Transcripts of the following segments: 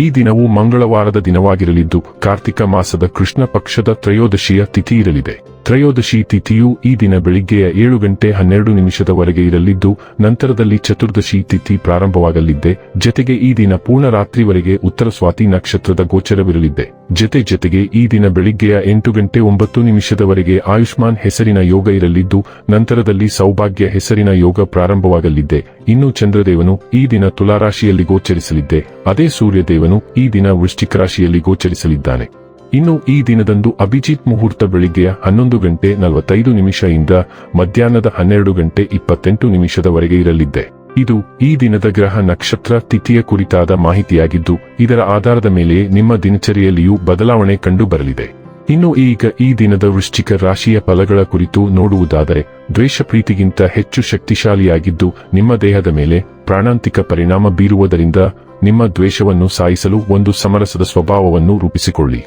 ಈ ದಿನವು ಮಂಗಳವಾರದ ದಿನವಾಗಿರಲಿದ್ದು ಕಾರ್ತಿಕ ಮಾಸದ ಕೃಷ್ಣ ಪಕ್ಷದ ತ್ರಯೋದಶಿಯ ತಿಥಿ ಇರಲಿದೆ. ತ್ರಯೋದಶಿ ತಿಥಿಯು ಈ ದಿನ ಬೆಳಿಗ್ಗೆಯ ಏಳು ಗಂಟೆ ಹನ್ನೆರಡು ನಿಮಿಷದವರೆಗೆ ಇರಲಿದ್ದು, ನಂತರದಲ್ಲಿ ಚತುರ್ದಶಿ ತಿಥಿ ಪ್ರಾರಂಭವಾಗಲಿದ್ದೆ. ಜತೆಗೆ ಈ ದಿನ ಪೂರ್ಣ ರಾತ್ರಿವರೆಗೆ ಉತ್ತರ ಸ್ವಾತಿ ನಕ್ಷತ್ರದ ಗೋಚರವಿರಲಿದ್ದೆ. ಜತೆ ಜತೆಗೆ ಈ ದಿನ ಬೆಳಿಗ್ಗೆಯ ಎಂಟು ಗಂಟೆ ಒಂಬತ್ತು ನಿಮಿಷದವರೆಗೆ ಆಯುಷ್ಮಾನ್ ಹೆಸರಿನ ಯೋಗ ಇರಲಿದ್ದು, ನಂತರದಲ್ಲಿ ಸೌಭಾಗ್ಯ ಹೆಸರಿನ ಯೋಗ ಪ್ರಾರಂಭವಾಗಲಿದ್ದೆ. ಇನ್ನು ಚಂದ್ರದೇವನು ಈ ದಿನ ತುಲಾರಾಶಿಯಲ್ಲಿ ಗೋಚರಿಸಲಿದ್ದೆ. ಅದೇ ಸೂರ್ಯದೇವನು ಈ ದಿನ ವೃಶ್ಚಿಕ ರಾಶಿಯಲ್ಲಿ ಗೋಚರಿಸಲಿದ್ದಾನೆ. ಇನ್ನು ಈ ದಿನದಂದು ಅಭಿಜಿತ್ ಮುಹೂರ್ತ ಬೆಳಿಗ್ಗೆಯ ಹನ್ನೊಂದು ಗಂಟೆ ನಲವತ್ತೈದು ನಿಮಿಷದಿಂದ ಮಧ್ಯಾಹ್ನದ ಹನ್ನೆರಡು ಗಂಟೆ ಇಪ್ಪತ್ತೆಂಟು ನಿಮಿಷದವರೆಗೆ ಇರಲಿದ್ದೆ ಇದು ಈ ದಿನದ ಗ್ರಹ ನಕ್ಷತ್ರ ತಿಥಿಯ ಕುರಿತಾದ ಮಾಹಿತಿಯಾಗಿದ್ದು, ಇದರ ಆಧಾರದ ಮೇಲೆ ನಿಮ್ಮ ದಿನಚರಿಯಲ್ಲಿಯೂ ಬದಲಾವಣೆ ಕಂಡು ಬರಲಿದೆ ಇನ್ನು ಈಗ ಈ ದಿನದ ವೃಶ್ಚಿಕ ರಾಶಿಯ ಫಲಗಳ ಕುರಿತು ನೋಡುವುದಾದರೆ ದ್ವೇಷ ಪ್ರೀತಿಗಿಂತ ಹೆಚ್ಚು ಶಕ್ತಿಶಾಲಿಯಾಗಿದ್ದು, ನಿಮ್ಮ ದೇಹದ ಮೇಲೆ ಪ್ರಾಣಾಂತಿಕ ಪರಿಣಾಮ ಬೀರುವುದರಿಂದ ನಿಮ್ಮ ದ್ವೇಷವನ್ನು ಸಾಯಿಸಲು ಒಂದು ಸಮರಸದ ಸ್ವಭಾವವನ್ನು ರೂಪಿಸಿಕೊಳ್ಳಿ.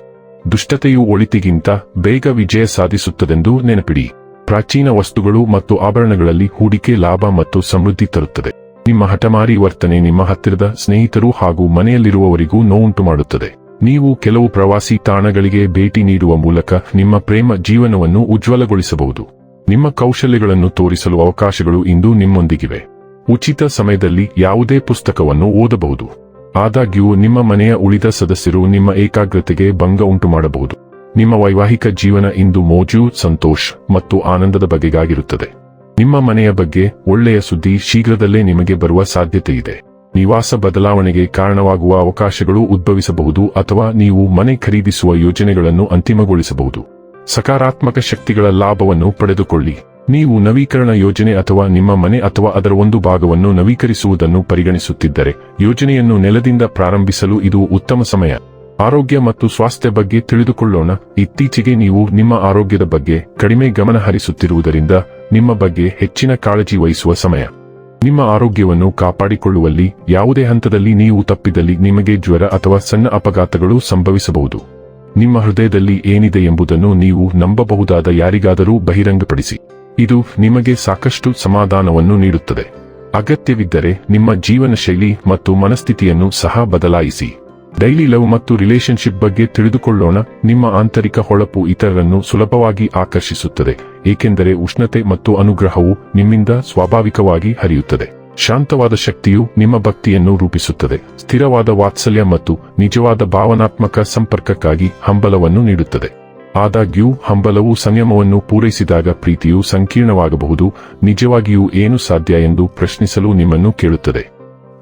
ದುಷ್ಟತೆಯು ಒಳಿತಿಗಿಂತ ಬೇಗ ವಿಜಯ ಸಾಧಿಸುತ್ತದೆಂದು ನೆನಪಿಡಿ. ಪ್ರಾಚೀನ ವಸ್ತುಗಳು ಮತ್ತು ಆಭರಣಗಳಲ್ಲಿ ಹೂಡಿಕೆ ಲಾಭ ಮತ್ತು ಸಮೃದ್ಧಿ ತರುತ್ತದೆ. ನಿಮ್ಮ ಹಠಮಾರಿ ವರ್ತನೆ ನಿಮ್ಮ ಹತ್ತಿರದ ಸ್ನೇಹಿತರು ಹಾಗೂ ಮನೆಯಲ್ಲಿರುವವರಿಗೂ ನೋವುಂಟು ಮಾಡುತ್ತದೆ. ನೀವು ಕೆಲವು ಪ್ರವಾಸಿ ತಾಣಗಳಿಗೆ ಭೇಟಿ ನೀಡುವ ಮೂಲಕ ನಿಮ್ಮ ಪ್ರೇಮ ಜೀವನವನ್ನು ಉಜ್ವಲಗೊಳಿಸಬಹುದು. ನಿಮ್ಮ ಕೌಶಲ್ಯಗಳನ್ನು ತೋರಿಸಲು ಅವಕಾಶಗಳು ಇಂದು ನಿಮ್ಮೊಂದಿಗಿವೆ. ಉಚಿತ ಸಮಯದಲ್ಲಿ ಯಾವುದೇ ಪುಸ್ತಕವನ್ನು ಓದಬಹುದು. ಆದಾಗ್ಯೂ ನಿಮ್ಮ ಮನೆಯ ಉಳಿದ ಸದಸ್ಯರು ನಿಮ್ಮ ಏಕಾಗ್ರತೆಗೆ ಭಂಗ ಉಂಟು ಮಾಡಬಹುದು ನಿಮ್ಮ ವೈವಾಹಿಕ ಜೀವನ ಇಂದು ಮೋಜು, ಸಂತೋಷ್ ಮತ್ತು ಆನಂದದ ಬಗೆಗಾಗಿರುತ್ತದೆ. ನಿಮ್ಮ ಮನೆಯ ಬಗ್ಗೆ ಒಳ್ಳೆಯ ಸುದ್ದಿ ಶೀಘ್ರದಲ್ಲೇ ನಿಮಗೆ ಬರುವ ಸಾಧ್ಯತೆ ಇದೆ ನಿವಾಸ ಬದಲಾವಣೆಗೆ ಕಾರಣವಾಗುವ ಅವಕಾಶಗಳು ಉದ್ಭವಿಸಬಹುದು ಅಥವಾ ನೀವು ಮನೆ ಖರೀದಿಸುವ ಯೋಜನೆಗಳನ್ನು ಅಂತಿಮಗೊಳಿಸಬಹುದು. ಸಕಾರಾತ್ಮಕ ಶಕ್ತಿಗಳ ಲಾಭವನ್ನು ಪಡೆದುಕೊಳ್ಳಿ. ನೀವು ನವೀಕರಣ ಯೋಜನೆ ಅಥವಾ ನಿಮ್ಮ ಮನೆ ಅಥವಾ ಅದರ ಒಂದು ಭಾಗವನ್ನು ನವೀಕರಿಸುವುದನ್ನು ಪರಿಗಣಿಸುತ್ತಿದ್ದರೆ, ಯೋಜನೆಯನ್ನು ನೆಲದಿಂದ ಪ್ರಾರಂಭಿಸಲು ಇದು ಉತ್ತಮ ಸಮಯ. ಆರೋಗ್ಯ ಮತ್ತು ಸ್ವಾಸ್ಥ್ಯ ಬಗ್ಗೆ ತಿಳಿದುಕೊಳ್ಳೋಣ. ಇತ್ತೀಚೆಗೆ ನೀವು ನಿಮ್ಮ ಆರೋಗ್ಯದ ಬಗ್ಗೆ ಕಡಿಮೆ ಗಮನ ಹರಿಸುತ್ತಿರುವುದರಿಂದ ನಿಮ್ಮ ಬಗ್ಗೆ ಹೆಚ್ಚಿನ ಕಾಳಜಿ ವಹಿಸುವ ಸಮಯ. ನಿಮ್ಮ ಆರೋಗ್ಯವನ್ನು ಕಾಪಾಡಿಕೊಳ್ಳುವಲ್ಲಿ ಯಾವುದೇ ಹಂತದಲ್ಲಿ ನೀವು ತಪ್ಪಿದಲ್ಲಿ ನಿಮಗೆ ಜ್ವರ ಅಥವಾ ಸಣ್ಣ ಅಪಘಾತಗಳು ಸಂಭವಿಸಬಹುದು. ನಿಮ್ಮ ಹೃದಯದಲ್ಲಿ ಏನಿದೆ ಎಂಬುದನ್ನು ನೀವು ನಂಬಬಹುದಾದ ಯಾರಿಗಾದರೂ ಬಹಿರಂಗಪಡಿಸಿ. ಇದು ನಿಮಗೆ ಸಾಕಷ್ಟು ಸಮಾಧಾನವನ್ನು ನೀಡುತ್ತದೆ. ಅಗತ್ಯವಿದ್ದರೆ ನಿಮ್ಮ ಜೀವನ ಶೈಲಿ ಮತ್ತು ಮನಸ್ಥಿತಿಯನ್ನು ಸಹ ಬದಲಾಯಿಸಿ. ಡೈಲಿ ಲವ್ ಮತ್ತು ರಿಲೇಶನ್ಶಿಪ್ ಬಗ್ಗೆ ತಿಳಿದುಕೊಳ್ಳೋಣ. ನಿಮ್ಮ ಆಂತರಿಕ ಹೊಳಪು ಇತರರನ್ನು ಸುಲಭವಾಗಿ ಆಕರ್ಷಿಸುತ್ತದೆ, ಏಕೆಂದರೆ ಉಷ್ಣತೆ ಮತ್ತು ಅನುಗ್ರಹವು ನಿಮ್ಮಿಂದ ಸ್ವಾಭಾವಿಕವಾಗಿ ಹರಿಯುತ್ತದೆ. ಶಾಂತವಾದ ಶಕ್ತಿಯು ನಿಮ್ಮ ಭಕ್ತಿಯನ್ನು ರೂಪಿಸುತ್ತದೆ. ಸ್ಥಿರವಾದ ವಾತ್ಸಲ್ಯ ಮತ್ತು ನಿಜವಾದ ಭಾವನಾತ್ಮಕ ಸಂಪರ್ಕಕ್ಕಾಗಿ ಹಂಬಲವನ್ನು ನೀಡುತ್ತದೆ. ಆದಾಗ್ಯೂ, ಹಂಬಲವು ಸಂಯಮವನ್ನು ಪೂರೈಸಿದಾಗ ಪ್ರೀತಿಯು ಸಂಕೀರ್ಣವಾಗಬಹುದು, ನಿಜವಾಗಿಯೂ ಏನು ಸಾಧ್ಯ ಎಂದು ಪ್ರಶ್ನಿಸಲು ನಿಮ್ಮನ್ನು ಕೇಳುತ್ತದೆ.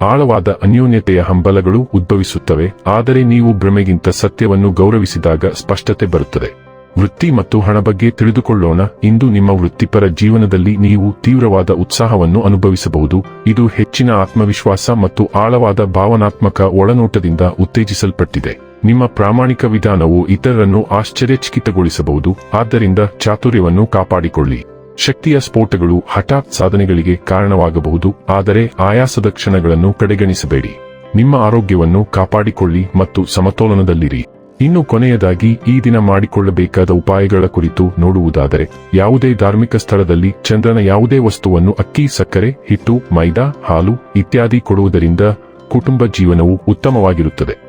ಆಳವಾದ ಅನ್ಯೋನ್ಯತೆಯ ಹಂಬಲಗಳು ಉದ್ಭವಿಸುತ್ತವೆ, ಆದರೆ ನೀವು ಭ್ರಮೆಗಿಂತ ಸತ್ಯವನ್ನು ಗೌರವಿಸಿದಾಗ ಸ್ಪಷ್ಟತೆ ಬರುತ್ತದೆ. ವೃತ್ತಿ ಮತ್ತು ಹಣ ಬಗ್ಗೆ ತಿಳಿದುಕೊಳ್ಳೋಣ, ಇಂದು ನಿಮ್ಮ ವೃತ್ತಿಪರ ಜೀವನದಲ್ಲಿ ನೀವು ತೀವ್ರವಾದ ಉತ್ಸಾಹವನ್ನು ಅನುಭವಿಸಬಹುದು, ಇದು ಹೆಚ್ಚಿನ ಆತ್ಮವಿಶ್ವಾಸ ಮತ್ತು ಆಳವಾದ ಭಾವನಾತ್ಮಕ ಒಳನೋಟದಿಂದ ಉತ್ತೇಜಿಸಲ್ಪಟ್ಟಿದೆ. ನಿಮ್ಮ ಪ್ರಾಮಾಣಿಕ ವಿಧಾನವು ಇತರರನ್ನು ಆಶ್ಚರ್ಯಚಕಿತಗೊಳಿಸಬಹುದು, ಆದ್ದರಿಂದ ಚಾತುರ್ಯವನ್ನು ಕಾಪಾಡಿಕೊಳ್ಳಿ. ಶಕ್ತಿಯ ಸ್ಫೋಟಗಳು ಹಠಾತ್ ಸಾಧನೆಗಳಿಗೆ ಕಾರಣವಾಗಬಹುದು, ಆದರೆ ಆಯಾಸದ ಕ್ಷಣಗಳನ್ನು ಕಡೆಗಣಿಸಬೇಡಿ. ನಿಮ್ಮ ಆರೋಗ್ಯವನ್ನು ಕಾಪಾಡಿಕೊಳ್ಳಿ ಮತ್ತು ಸಮತೋಲನದಲ್ಲಿರಿ. ಇನ್ನು ಕೊನೆಯದಾಗಿ, ಈ ದಿನ ಮಾಡಿಕೊಳ್ಳಬೇಕಾದ ಉಪಾಯಗಳ ಕುರಿತು ನೋಡುವುದಾದರೆ, ಯಾವುದೇ ಧಾರ್ಮಿಕ ಸ್ಥಳದಲ್ಲಿ ಚಂದ್ರನ ಯಾವುದೇ ವಸ್ತುವನ್ನು ಅಕ್ಕಿ, ಸಕ್ಕರೆ, ಹಿಟ್ಟು, ಮೈದಾ, ಹಾಲು ಇತ್ಯಾದಿ ಕೊಡುವುದರಿಂದ ಕುಟುಂಬ ಜೀವನವು ಉತ್ತಮವಾಗಿರುತ್ತದೆ.